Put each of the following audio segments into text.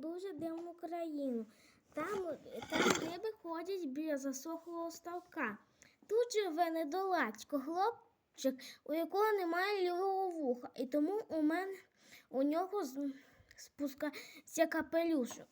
дуже дивну країну. Там, там риби ходять біля засохлого ставка. Тут живе недолацько хлопчик, у якого немає лівого вуха, і тому у мене у нього спускається капелюшок.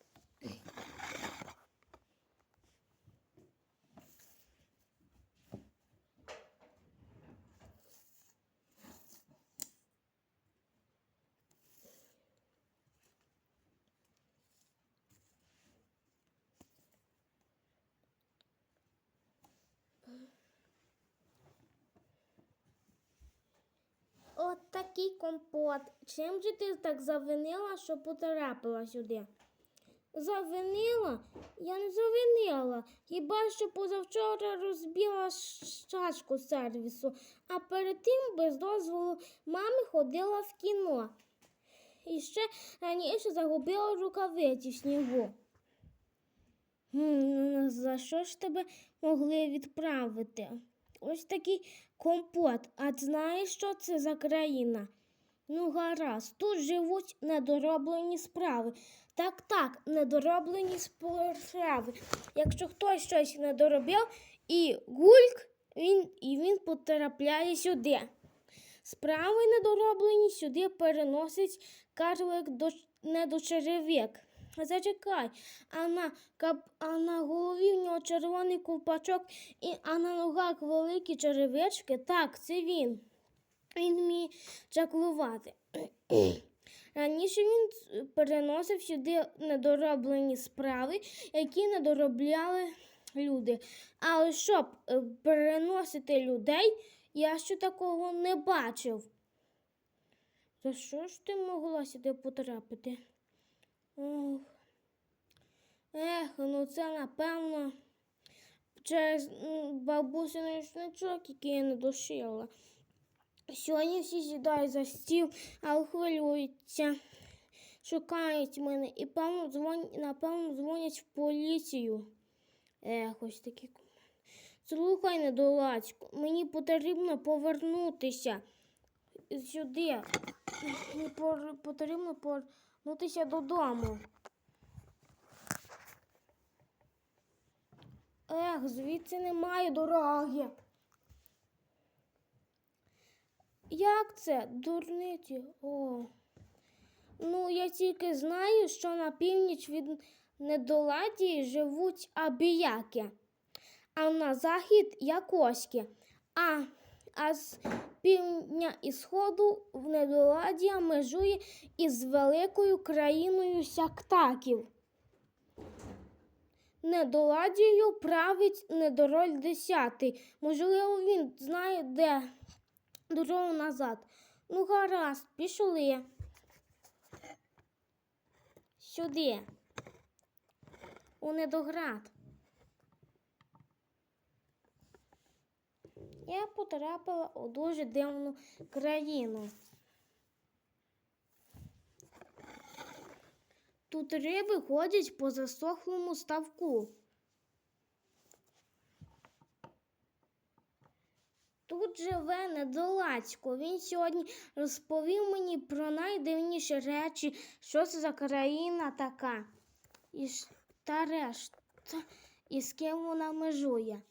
Такий компот. Чим же ти так завинила, що потрапила сюди? Завинила? Я не завинила. Хіба що позавчора розбила чашку сервісу, а перед тим без дозволу мами ходила в кіно. І ще раніше загубила рукавиці в снігу. За що ж тебе могли відправити? Ось такий компот. А знаєш, що це за країна? Ну, гаразд, тут живуть недороблені справи. Так, так, недороблені справи. Якщо хтось щось не доробив, і гульк, він, і він потрапляє сюди. Справи недороблені сюди переносить карлик до, не до черевик. Зачекай, а на, кап, а на голові в нього червоний ковпачок, і, а на ногах великі черевички. Так, це він. Він вміє чаклувати. Раніше він переносив сюди недороблені справи, які не доробляли люди. Але щоб е, переносити людей, я ще такого не бачив. За що ж ти могла сюди потрапити? Ох. Ех, ну це напевно через м, бабусин який я не дошила. Сьогодні всі сідають за стіл, але хвилюються, шукають мене і певно, дзвон... напевно дзвонять в поліцію. Ех, ось такі. Слухай, недолацько, мені потрібно повернутися сюди. Мені потрібно повернутися додому. Ех, звідси немає дороги. Як це? Дурниці? О. Ну, я тільки знаю, що на північ від недоладії живуть абіяки, а на захід якоськи. А, а з півдня і сходу в недоладія межує із великою країною сяктаків. Недоладією править недороль десятий. Можливо, він знає, де дорогу назад. Ну, гаразд, пішли. Сюди. У недоград. Я потрапила у дуже дивну країну. Тут риби ходять по засохлому ставку. Тут живе недолацько. Він сьогодні розповів мені про найдивніші речі, що це за країна така. І та решта, і з ким вона межує.